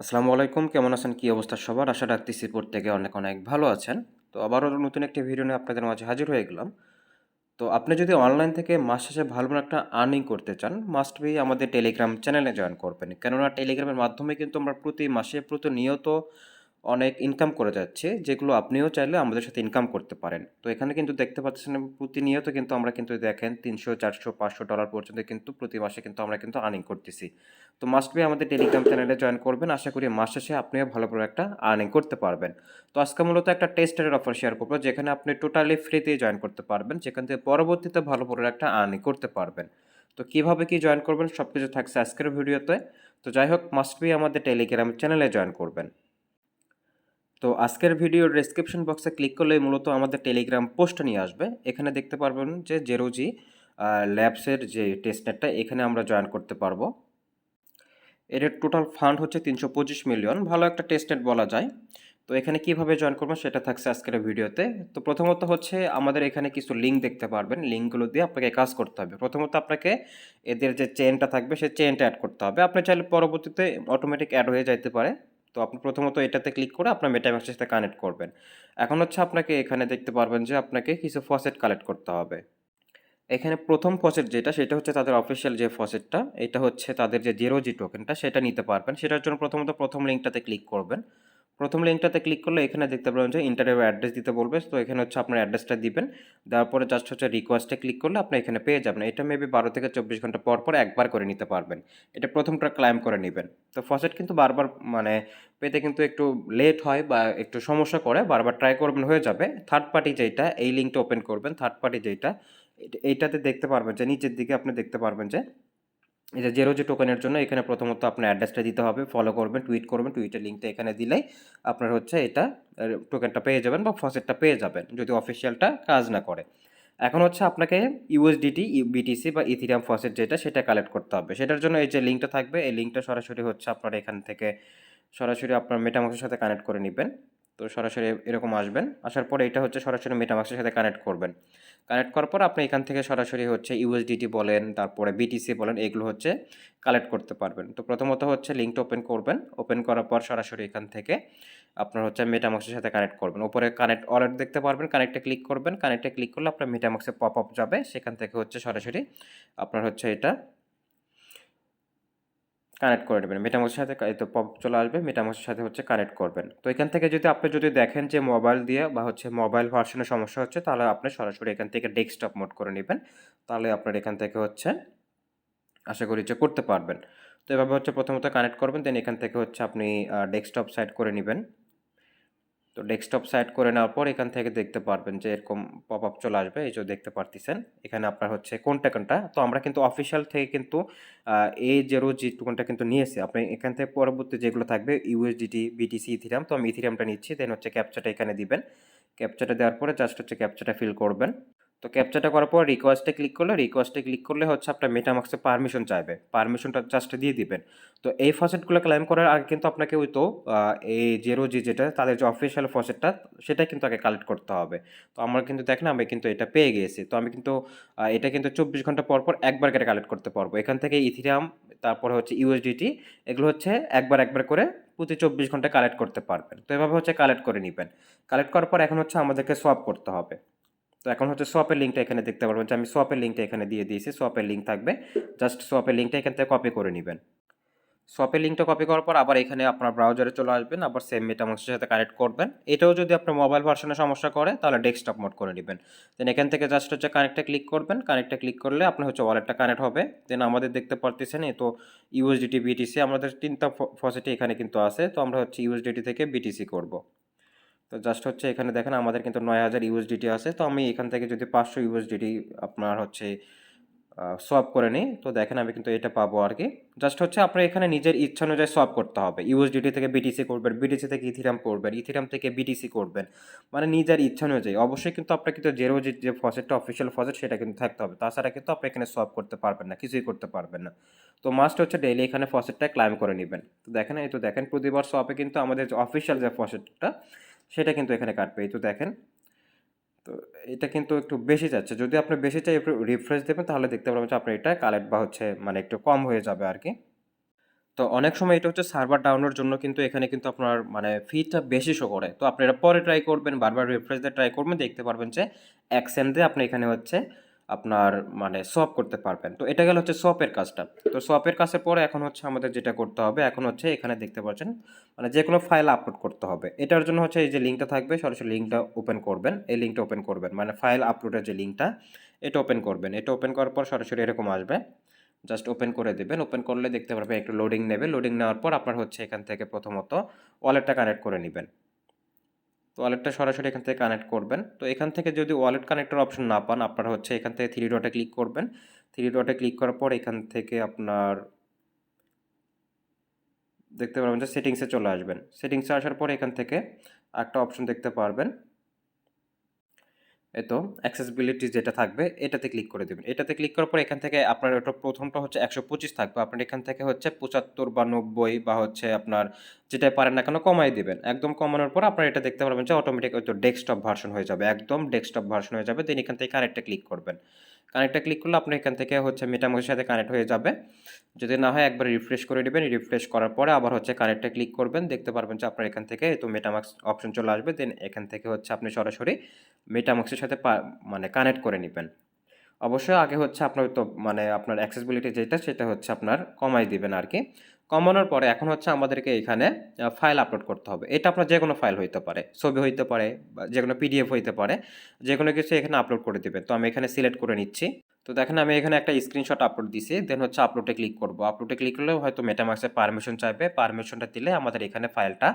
আসসালামু আলাইকুম, কেমন আছেন? কী অবস্থা সবার? আশা রাখতেছি প্রত্যেকে অনেক অনেক ভালো আছেন। তো আবারও নতুন একটি ভিডিও নিয়ে আপনাদের মাঝে হাজির হয়ে গেলাম। তো আপনি যদি অনলাইন থেকে মাস শেষে ভালো একটা আর্নিং করতে চান মাস্ট বি আমাদের টেলিগ্রাম চ্যানেলে জয়েন করবেন। কেননা টেলিগ্রামের মাধ্যমে কিন্তু আমরা প্রতি মাসে প্রতিনিয়ত অনেক ইনকাম করে যাচ্ছে, যেগুলো আপনিও চাইলে আমাদের সাথে ইনকাম করতে পারেন। তো এখানে কিন্তু দেখতে পাচ্ছেন, প্রতিনিয়ত কিন্তু আমরা কিন্তু দেখেন তিনশো, চারশো, পাঁচশো ডলার পর্যন্ত কিন্তু প্রতি মাসে কিন্তু আমরা কিন্তু আর্নিং করতেছি। তো মাস্ট বি আমাদের টেলিগ্রাম চ্যানেলে জয়েন করবেন। আশা করি মাস শেষে আপনিও ভালো করে একটা আর্নিং করতে পারবেন। তো আজকে মূলত একটা টেস্টের অফার শেয়ার করব, যেখানে আপনি টোটালি ফ্রিতে জয়েন করতে পারবেন। যেখান থেকে পরবর্তীতে ভালো করে একটা আর্নিং করতে পারবেন। তো কীভাবে কি জয়েন করবেন সব কিছু থাকছে আজকের ভিডিওতে। তো যাই হোক মাস্ট বি আমাদের টেলিগ্রাম চ্যানেলে জয়েন করবেন। তো আজকের ভিডিওর ডেসক্রিপশন বক্সে ক্লিক করলে মূলত আমাদের টেলিগ্রাম পোস্ট নিয়ে আসবে। এখানে দেখতে পারবেন যে জেরোজি ল্যাবসের যে টেস্টনেটটা এখানে আমরা জয়েন করতে পারব। এর টোটাল ফান্ড হচ্ছে তিনশো পঁচিশ মিলিয়ন ভালো একটা টেস্টনেট বলা যায়। তো এখানে কীভাবে জয়েন করব সেটা থাকছে আজকের ভিডিওতে তো প্রথমত হচ্ছে আমাদের এখানে কিছু লিঙ্ক দেখতে পারবেন। লিঙ্কগুলো দিয়ে আপনাকে কাজ করতে হবে। প্রথমত আপনাকে এদের যে চেনটা থাকবে সেই চেনটা অ্যাড করতে হবে। আপনি চাইলে পরবর্তীতে অটোমেটিক অ্যাড হয়ে যাইতে পারে। তো আপনি প্রথমত এটাতে ক্লিক করে আপনার মেটাম্যাক্সের সাথে কানেক্ট করবেন। এখন হচ্ছে আপনাকে এখানে দেখতে পারবেন যে আপনাকে কিছু ফসেট কালেক্ট করতে হবে। এখানে প্রথম ফসেট যেটা, সেটা হচ্ছে তাদের অফিসিয়াল যে ফসেটটা এটা হচ্ছে তাদের যে জিরো জি টোকেনটা সেটা নিতে পারবেন। সেটার জন্য প্রথমত প্রথম লিঙ্কটাতে ক্লিক করবেন। প্রথম লিঙ্কটাতে ক্লিক করলে এখানে দেখতে পাবেন যে ইন্টারভিউ অ্যাড্রেস দিতে বলবে। তো এখানে হচ্ছে আপনার অ্যাড্রেসটা দিবেন। দেওয়ার পরে জাস্ট হচ্ছে রিকোয়েস্টে ক্লিক করলে আপনি এখানে পেয়ে যাবেন। এটা মেবি বারো থেকে চব্বিশ ঘণ্টা পর পর একবার করে নিতে পারবেন। এটা প্রথমটা ক্লাইম করে নেবেন। তো ফসেট কিন্তু বারবার মানে পেতে কিন্তু একটু লেট হয় বা একটু সমস্যা করে, বারবার ট্রাই করবেন হয়ে যাবে। থার্ড পার্টি যেটা এই লিঙ্কটা ওপেন করবেন। থার্ড পার্টি যেটা এইটাতে দেখতে পারবেন যে, নিচের দিকে আপনি দেখতে পারবেন যে যে জেরো জি টোকেনের জন্য এখানে প্রথমত আপনার অ্যাড্রেসটা দিতে হবে ফলো করবেন টুইট করবেন টুইটের লিঙ্কটা এখানে দিলেই আপনার হচ্ছে এটা টোকেনটা পেয়ে যাবেন বা ফসেটটা পেয়ে যাবেন, যদি অফিসিয়ালটা কাজ না করে। এখন হচ্ছে আপনাকে ইউএসডিটি বিটিসি বা ইথিরিয়াম ফসেট যেটা, সেটা কালেক্ট করতে হবে। সেটার জন্য এই যে লিঙ্কটা থাকবে, এই লিঙ্কটা সরাসরি হচ্ছে আপনার এখান থেকে সরাসরি আপনার মেটামাক্সের সাথে কানেক্ট করে নেবেন। তো সরাসরি এরকম আসবেন, আসার পরে এটা হচ্ছে সরাসরি মেটামাক্সের সাথে কানেক্ট করবেন। কানেক্ট করার পর আপনি এখান থেকে সরাসরি হচ্ছে ইউএসডিটি বলেন, তারপরে বিটিসি বলেন, এগুলো হচ্ছে কালেক্ট করতে পারবেন। তো প্রথমত হচ্ছে লিঙ্কটা ওপেন করবেন। ওপেন করার পর সরাসরি এখান থেকে আপনার হচ্ছে মেটামাক্সের সাথে কানেক্ট করবেন। ওপরে কানেক্ট অলরেডি দেখতে পারবেন, কানেক্টে ক্লিক করবেন। কানেক্টে ক্লিক করলে আপনার মেটামাক্সে পপ আপ যাবে। সেখান থেকে হচ্ছে সরাসরি আপনার হচ্ছে এটা কানেক্ট করে নেবেন। মেটামোসের সাথে তো পপ চলে আসবে মেটামোসের সাথে হচ্ছে কানেক্ট করবেন। তো এখান থেকে যদি আপনি যদি দেখেন যে মোবাইল দিয়ে বা হচ্ছে মোবাইল ভার্সনের সমস্যা হচ্ছে, তাহলে আপনি সরাসরি এখান থেকে ডেস্কটপ মোড করে নেবেন। তাহলে আপনার এখান থেকে হচ্ছে, আশা করি যে করতে পারবেন। তো এভাবে হচ্ছে প্রথমত কানেক্ট করবেন দেন এখান থেকে হচ্ছে আপনি ডেস্কটপ সাইড করে নেবেন। তো ডেস্কটপ সাইড করে নেওয়ার পর এখান থেকে দেখতে পারবেন যে এরকম পপ আপ চলে আসবে, এই যে দেখতে পারতেছেন। এখানে আপনার হচ্ছে কোনটা কোনটা। তো আমরা কিন্তু অফিসিয়াল থেকে কিন্তু এই জেরো জি টোকনটা কিন্তু নিয়েছি, আপনি এখান থেকে পরবর্তী যেগুলো থাকবে ইউএসডিটি বিটিসি ইথিরাম তো আমি ইথিরামটা নিচ্ছি দেন হচ্ছে ক্যাপচাটা এখানে দিবেন। ক্যাপচাটা দেওয়ার পরে জাস্ট হচ্ছে ক্যাপচাটা ফিল করবেন। তো ক্যাপচাটা করার পর রিকোয়েস্টে ক্লিক করলে রিকোয়েস্টে ক্লিক করলে হচ্ছে আপনার মেটামাক্সে পারমিশন চাইবে। পারমিশনটা জাস্ট দিয়ে দিবেন। তো এই ফসেটগুলো ক্লাইম করার আগে কিন্তু আপনাকে ওই তো এই জেরো জি যেটা, তাদের যে অফিসিয়াল ফসেটটা সেটা কিন্তু আগে কালেক্ট করতে হবে। তো আমরা কিন্তু দেখেন, আমি কিন্তু এটা পেয়ে গিয়েছি। তো আমি কিন্তু এটা কিন্তু চব্বিশ ঘণ্টা পর পর একবার করে কালেক্ট করতে পারব। এখান থেকে ইথিরাম তারপরে হচ্ছে ইউএসডিটি এগুলো হচ্ছে একবার একবার করে প্রতি চব্বিশ ঘণ্টা কালেক্ট করতে পারবেন। তো এভাবে হচ্ছে কালেক্ট করে নেবেন। কালেক্ট করার পর এখন হচ্ছে আমাদেরকে সোয়াপ করতে হবে। তো এখন হচ্ছে সোয়াপের লিঙ্কটা এখানে দেখতে পারবেন যে আমি সোয়াপের লিঙ্কটা এখানে দিয়ে দিয়েছি সোয়াপের লিঙ্ক থাকবে। জাস্ট সোয়াপের লিঙ্কটা এখান থেকে কপি করে নেবেন। সোয়াপের লিঙ্কটা কপি করার পর আবার এখানে আপনার ব্রাউজারে চলে আসবেন, আবার সেম মেটামাক্সের সাথে কানেক্ট করবেন। এটাও যদি আপনার মোবাইল ভার্সনে সমস্যা করে, তাহলে ডেস্কটপ মোড করে নেবেন। দেন এখান থেকে জাস্ট হচ্ছে কানেক্টে ক্লিক করবেন। কানেক্টে ক্লিক করলে আপনার হচ্ছে ওয়ালেটটা কানেক্ট হবে। দেন আমাদের দেখতে পারতেছেন এই তো ইউএসডিটি বিটিসি আমাদের তিনটা ফসিটি এখানে কিন্তু আছে। তো আমরা হচ্ছে ইউএসডিটি থেকে বিটিসি করব। তো জাস্ট হচ্ছে এখানে দেখেন আমাদের কিন্তু নয় হাজার ইউএসডিটি আছে। তো আমি এখান থেকে যদি পাঁচশো ইউএসডিটি আপনার হচ্ছে সোয়াপ করে নিই, তো দেখেন আমি কিন্তু এটা পাবো আর কি। জাস্ট হচ্ছে আপনার এখানে নিজের ইচ্ছা অনুযায়ী সোয়াপ করতে হবে। ইউএসডিটি থেকে বিটিসি করবেন বিটিসি থেকে ইথিরাম করবেন ইথিরাম থেকে বিটিসি করবেন। মানে নিজের ইচ্ছা অনুযায়ী। অবশ্যই কিন্তু আপনার কিন্তু জেরো যে ফসেটটা অফিসিয়াল ফসেট সেটা কিন্তু থাকতে হবে। তাছাড়া কিন্তু আপনি এখানে সোয়াপ করতে পারবেন না, কিছুই করতে পারবেন না। তো মাস্ট হচ্ছে ডেইলি এখানে ফসেটটা ক্লাইম করে নেবেন। তো দেখেন, এই তো দেখেন, প্রতিবার সোয়াপে কিন্তু আমাদের যে অফিসিয়াল যে ফসেটটা সেটা কিন্তু এখানে কাটবে। এই তো দেখেন। তো এটা কিন্তু একটু বেশি যাচ্ছে। যদি আপনি বেশি চাই একটু রিফ্রেশ দেবেন, তাহলে দেখতে পাবেন যে আপনার এটা কালেক্ট বা হচ্ছে মানে একটু কম হয়ে যাবে আর কি তো অনেক সময় এটা হচ্ছে সার্ভার ডাউনের জন্য কিন্তু এখানে কিন্তু আপনার মানে ফিটা বেশি শো করে। তো আপনি এটা পরে ট্রাই করবেন, বারবার রিফ্রেশ দিয়ে ট্রাই করবেন, দেখতে পারবেন যে এক দিয়ে আপনি এখানে হচ্ছে আপনার মানে সোয়াপ করতে পারবেন। তো এটা গেল হচ্ছে সোয়াপের কাজটা। তো সোয়াপের কাজের পরে এখন হচ্ছে আমাদের যেটা করতে হবে, এখন হচ্ছে এখানে দেখতে পাচ্ছেন মানে যে কোনো ফাইল আপলোড করতে হবে। এটার জন্য হচ্ছে এই যে লিঙ্কটা থাকবে, সরাসরি লিঙ্কটা ওপেন করবেন। এই লিঙ্কটা ওপেন করবেন মানে ফাইল আপলোডের যে লিঙ্কটা এটা ওপেন করবেন। এটা ওপেন করার পর সরাসরি এরকম আসবে। জাস্ট ওপেন করে দেবেন। ওপেন করলে দেখতে পারবেন, একটু লোডিং নেবে। লোডিং নেওয়ার পর আপনার হচ্ছে এখান থেকে প্রথমত ওয়ালেটটা কানেক্ট করে নেবেন। ওয়ালেটটা সরাসরি এখান থেকে কানেক্ট করবেন। তো এখান থেকে যদি ওয়ালেট কানেক্টর অপশন না পান, আপনারা হচ্ছে এখান থেকে থ্রি ডটে ক্লিক করবেন। থ্রি ডটে ক্লিক করার পর এখান থেকে আপনার দেখতে পারবেন যে সেটিংসে চলে আসবেন। সেটিংসে আসার পর এখান থেকে একটা অপশন দেখতে পারবেন। তো অ্যাক্সেসিবিলিটি যেটা থাকবে, এটাতে ক্লিক করে দেবেন। এটাতে ক্লিক করার পর এখান থেকে আপনার ওটা প্রথমটা হচ্ছে একশো পঁচিশ থাকবে। আপনার এখান থেকে হচ্ছে পঁচাত্তর বা নব্বই বা হচ্ছে আপনার যেটা পারেন না কেন কমাই দেবেন। একদম কমানোর পর আপনার এটা দেখতে পারবেন যে অটোমেটিক হয়তো ডেস্কটপ ভার্সন হয়ে যাবে। একদম ডেস্কটপ ভার্সন হয়ে যাবে। দেন এখান থেকে আরেকটা ক্লিক করবেন। কানেক্টে ক্লিক করলে আপনি এখান থেকে হচ্ছে মেটামোসের সাথে কানেক্ট হয়ে যাবে। যদি না হয় একবার রিফ্রেশ করে নেবেন রিফ্রেশ করার পরে আবার হচ্ছে কানেক্টে ক্লিক করবেন। দেখতে পারবেন যে আপনার এখান থেকে তো মেটামাক্স অপশন চলে আসবে দেন এখান থেকে হচ্ছে আপনি সরাসরি মেটামাক্সের সাথে মানে কানেক্ট করে নেবেন। অবশ্যই আগে হচ্ছে আপনার তো মানে আপনার অ্যাক্সেসিবিলিটি যেটা, সেটা হচ্ছে আপনার কমাই দিবেন আর কি কমানোর পরে এখন হচ্ছে আমাদেরকে এখানে ফাইল আপলোড করতে হবে। এটা আপনার যে কোনো ফাইল হইতে পারে। ছবি হইতে পারে বা যে কোনো পিডিএফ হইতে পারে। যে কোনো কিছু এখানে আপলোড করে দেবেন। তো আমি এখানে সিলেক্ট করে নিচ্ছি। তো দেখেন আমি এখানে একটা স্ক্রিনশট আপলোড দিছি। দেন হচ্ছে আপলোডে ক্লিক করব। আপলোডে ক্লিক করলে হয়তো মেটামাক্সের পারমিশন চাইবে। পারমিশনটা দিলে আমাদের এখানে ফাইলটা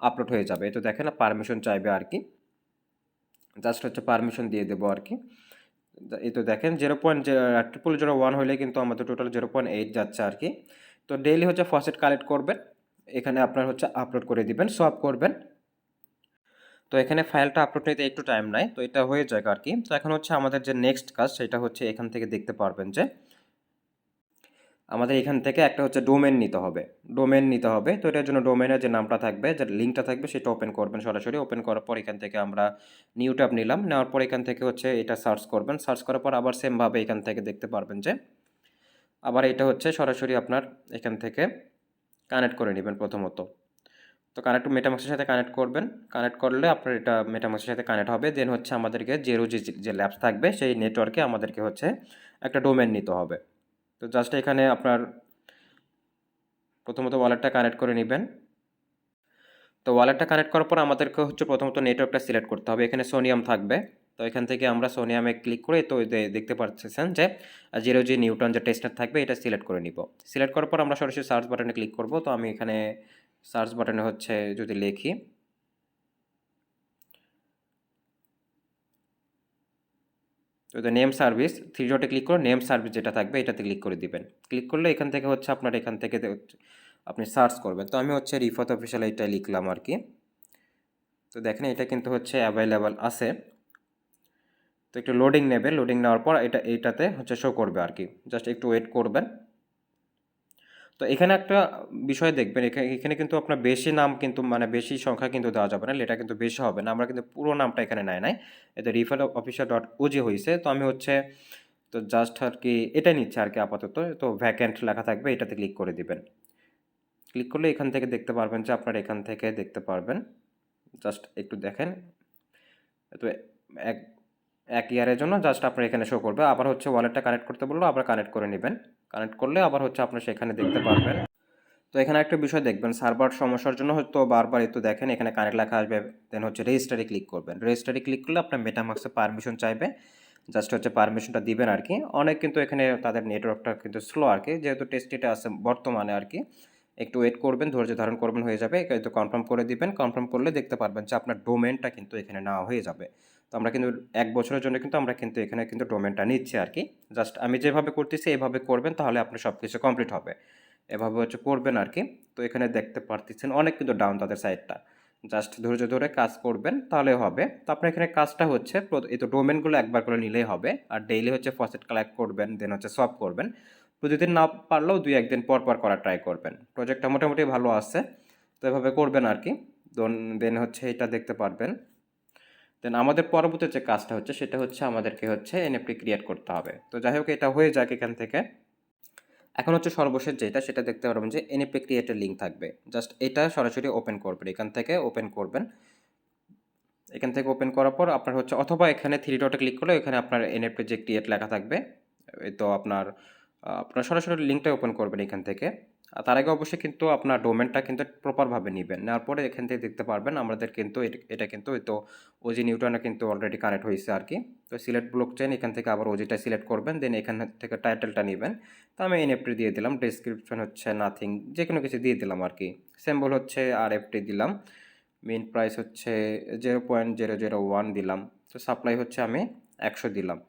আপলোড হয়ে যাবে। তো দেখেন পারমিশন চাইবে আর কি। জাস্ট হচ্ছে পারমিশন দিয়ে দেবো আর কি। এই তো দেখেন zero point triple zero one হলে কিন্তু আমাদের টোটাল জিরো পয়েন্ট এইট যাচ্ছে আর কি। তো ডেইলি হচ্ছে ফসেট কালেক্ট করবেন, এখানে আপনার হচ্ছে আপলোড করে দিবেন সব করবেন। তো এখানে ফাইলটা আপলোড নিতে একটু টাইম নেয় তো এটা হয়ে যায় আর কি। তো এখন হচ্ছে আমাদের যে নেক্সট কাজ, সেটা হচ্ছে এখান থেকে দেখতে পারবেন যে, আমাদের এখান থেকে একটা হচ্ছে ডোমেন নিতে হবে। ডোমেন নিতে হবে, তো এটার জন্য ডোমেনের যে নামটা থাকবে, যে লিঙ্কটা থাকবে, সেটা ওপেন করবেন সরাসরি। ওপেন করার পর এখান থেকে আমরা নিউ ট্যাব নিলাম, নেওয়ার পর এখান থেকে হচ্ছে এটা সার্চ করবেন। সার্চ করার পর আবার সেমভাবে এখান থেকে দেখতে পারবেন যে আবার এটা হচ্ছে সরাসরি আপনার এখান থেকে কানেক্ট করে নেবেন প্রথমত। তো কানেক্ট মেটামাক্সের সাথে কানেক্ট করবেন। কানেক্ট করলে আপনার এটা মেটামাক্সের সাথে কানেক্ট হবে। দেন হচ্ছে আমাদেরকে জেরো যে যে ল্যাবস থাকবে, সেই নেটওয়ার্কে আমাদেরকে হচ্ছে একটা ডোমেন নিতে হবে। তো জাস্ট এখানে আপনার প্রথমত ওয়ালেটটা কানেক্ট করে নেবেন। তো ওয়ালেটটা কানেক্ট করার পর আমাদেরকে হচ্ছে প্রথমত নেটওয়ার্কটা সিলেক্ট করতে হবে। এখানে সোনিয়াম থাকবে। তো এখান থেকে আমরা সোনিয়ামে ক্লিক করে তো দেখতে পাচ্ছেন যে জিরো জি নিউটন যে টেস্টার থাকবে, এটা সিলেক্ট করে নিব। সিলেক্ট করার পর আমরা সরাসরি সার্চ বাটনে ক্লিক করব। তো আমি এখানে সার্চ বাটনে হচ্ছে যদি লিখি, তো এটা নেম সার্ভিস থ্রি ডটে ক্লিক করে নেম সার্ভিস যেটা থাকবে, এটাতে ক্লিক করে দিবেন। ক্লিক করলে এখান থেকে হচ্ছে আপনার এখান থেকে আপনি সার্চ করবেন। তো আমি হচ্ছে রিফত অফিসিয়াল এটা লিখলাম আর কি। তো দেখেন এটা কিন্তু হচ্ছে অ্যাভেলেবেল আছে। তো একটু লোডিং নেবে লোডিং নেওয়ার পর এটা, এইটাতে হচ্ছে শো করবে আর কি। জাস্ট একটু ওয়েট করবেন। তো এখানে একটা বিষয় দেখবেন এখানে এখানে কিন্তু আপনার বেশি নাম কিন্তু মানে বেশি সংখ্যা কিন্তু দেওয়া যাবে না, এটা কিন্তু বেশি হবে না। আমরা কিন্তু পুরো নামটা এখানে নেয় নাই। এতে রিফার অফিসার ডট ওজি হয়েছে তো আমি হচ্ছে, তো জাস্ট আর কি এটাই নিচ্ছে আর কি আপাতত। তো ভ্যাকেন্ট লেখা থাকবে, এটাতে ক্লিক করে দিবেন। ক্লিক করলে এখান থেকে দেখতে পারবেন যে আপনার এখান থেকে দেখতে পারবেন। জাস্ট একটু দেখেন। তো এক এক ইয়ারের জন্য জাস্ট আপনার এখানে শো করবে। আবার হচ্ছে ওয়ালেটটা কানেক্ট করতে বলল, আবার কানেক্ট করে নেবেন। কানেক্ট করলে আবার হচ্ছে আপনার সেখানে দেখতে পারবেন। তো এখানে একটা বিষয় দেখবেন সার্ভার সমস্যার জন্য হয়তো বারবার একটু দেখেন, এখানে কানেক্ট লেখা আসবে দেন হচ্ছে রেজিস্টারে ক্লিক করবেন। রেজিস্টারে ক্লিক করলে আপনার মেটামাক্সে পারমিশন চাইবে। জাস্ট হচ্ছে পারমিশনটা দিবেন আর কি অনেক কিন্তু এখানে তাদের নেটওয়ার্কটা কিন্তু স্লো আর কি যেহেতু টেস্টিটা আছে বর্তমানে আর কি একটু ওয়েট করবেন, ধৈর্য ধারণ করবেন, হয়ে যাবে। কিন্তু কনফার্ম করে দিবেন। কনফার্ম করলে দেখতে পারবেন যে আপনার ডোমেনটা কিন্তু এখানে নেওয়া হয়ে যাবে। তো আমরা কিন্তু এক বছরের জন্য কিন্তু আমরা কিন্তু এখানে কিন্তু ডোমেনটা নিচ্ছি আর কি। জাস্ট আমি যেভাবে করতেছি এভাবে করবেন তাহলে আপনার সব কিছু কমপ্লিট হবে। এভাবে হচ্ছে করবেন আর কি। তো এখানে দেখতে পারতেছেন অনেক কিন্তু ডাউন তাদের সাইডটা জাস্ট ধৈর্য ধরে কাজ করবেন তাহলে হবে। তো আপনার এখানে কাজটা হচ্ছে এই তো ডোমেনগুলো একবার করে নিলেই হবে। আর ডেইলি হচ্ছে ফসেট কালেক্ট করবেন দেন হচ্ছে সব করবেন। প্রতিদিন না পারলেও দুই, একদিন পর পর করার ট্রাই করবেন। প্রজেক্টটা মোটামুটি ভালো আছে। তো এভাবে করবেন আর কি। দেন হচ্ছে এটা দেখতে পারবেন। দেন আমাদের পরবর্তী যে কাজটা হচ্ছে, সেটা হচ্ছে আমাদেরকে হচ্ছে এনএফটি ক্রিয়েট করতে হবে। তো যাই হোক, এটা হয়ে যাক এখান থেকে। এখন হচ্ছে সর্বশেষ যেটা, সেটা দেখতে পারবেন যে এনএপি ক্রিয়েটের লিঙ্ক থাকবে। জাস্ট এটা সরাসরি ওপেন করবেন, এখান থেকে ওপেন করবেন। এখান থেকে ওপেন করার পর আপনার হচ্ছে, অথবা এখানে থ্রি ডটে ক্লিক করলে এখানে আপনার এনএফপি যে ক্রিয়েট লেখা থাকবে তো আপনার আপনার সরাসরি লিঙ্কটা ওপেন করবেন এখান থেকে। আর তার আগে অবশ্যই কিন্তু আপনার ডোমেনটা কিন্তু প্রপারভাবে নেবেন। নেওয়ার পরে এখান থেকে দেখতে পারবেন আমাদের কিন্তু এটা- কিন্তু ওই তো ওজি নিউটনে কিন্তু অলরেডি কানেক্ট হয়েছে আর কি। তো সিলেক্ট ব্লক চেন এখান থেকে আবার ওজিটা সিলেক্ট করবেন দেন এখান থেকে টাইটেলটা নেবেন। তো আমি এন এনএফটি দিয়ে দিলাম ডিসক্রিপশন হচ্ছে নাথিং যে কোনো কিছু দিয়ে দিলাম আর কি। সিম্বল হচ্ছে আর এফটি দিলাম মেন প্রাইস হচ্ছে zero point zero zero one দিলাম, তো সাপ্লাই হচ্ছে আমি একশো দিলাম।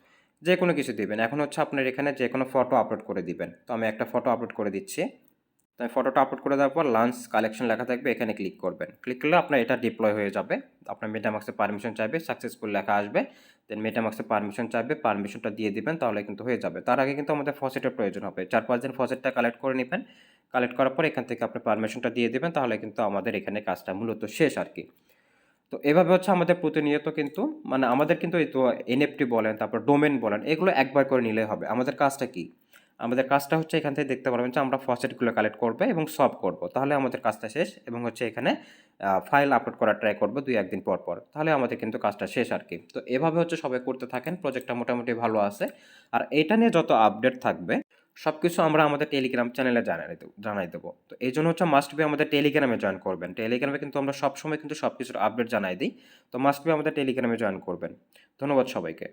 যে কোনো কিছু দিবেন, এখন হচ্ছে আপনার এখানে যে কোনো ফটো আপলোড করে দিবেন। তো আমি একটা ফটো আপলোড করে দিচ্ছি। তো আমি ফটোটা আপলোড করে দেওয়ার পর লাঞ্চ কালেকশন লেখা থাকবে, এখানে ক্লিক করবেন। ক্লিক করলে আপনার এটা ডিপ্লয় হয়ে যাবে। আপনার মেটামাক্সে পারমিশন চাইবে সাকসেসফুল লেখা আসবে। দেন মেটামাক্সে পারমিশন চাইবে পারমিশনটা দিয়ে দিবেন, তাহলে কিন্তু হয়ে যাবে। তার আগে কিন্তু আমাদের ফসেটের প্রয়োজন হবে। চার পাঁচ দিন ফসেটটা কালেক্ট করে নেবেন। কালেক্ট করার পর এখান থেকে আপনি পারমিশনটা দিয়ে দেবেন, তাহলে কিন্তু আমাদের এখানে কাজটা মূলত শেষ আর কি। তো এভাবে হচ্ছে আমাদের প্রতিনিয়ত কিন্তু মানে আমাদের কিন্তু এই তো এনএফটি বলেন, তারপর ডোমেন বলেন, এগুলো একবার করে নিলে হবে। আমাদের কাজটা কি? আমাদের কাজটা হচ্ছে এখান থেকে দেখতে পারবেন যে আমরা ফসেটগুলো কালেক্ট করব এবং সলভ করব। তাহলে আমাদের কাজটা শেষ এবং হচ্ছে এখানে ফাইল আপলোড করার ট্রাই করব দুই একদিন পর পর। তাহলে আমাদের কিন্তু কাজটা শেষ আর কি। তো এভাবে হচ্ছে সবাই করতে থাকেন প্রজেক্টটা মোটামুটি ভালো আছে। আর এটা নিয়ে যত আপডেট থাকবে সব কিছু আমরা আমাদের টেলিগ্রাম চ্যানেলে জানাই দেবো জানাই দেবো। তো এই জন্য হচ্ছে মাস্ট বি আমাদের টেলিগ্রামে জয়েন করবেন। টেলিগ্রামে কিন্তু আমরা সবসময় কিন্তু সব কিছুর আপডেট জানাই দিই। তো মাস্ট বি আমাদের টেলিগ্রামে জয়েন করবেন। ধন্যবাদ সবাইকে।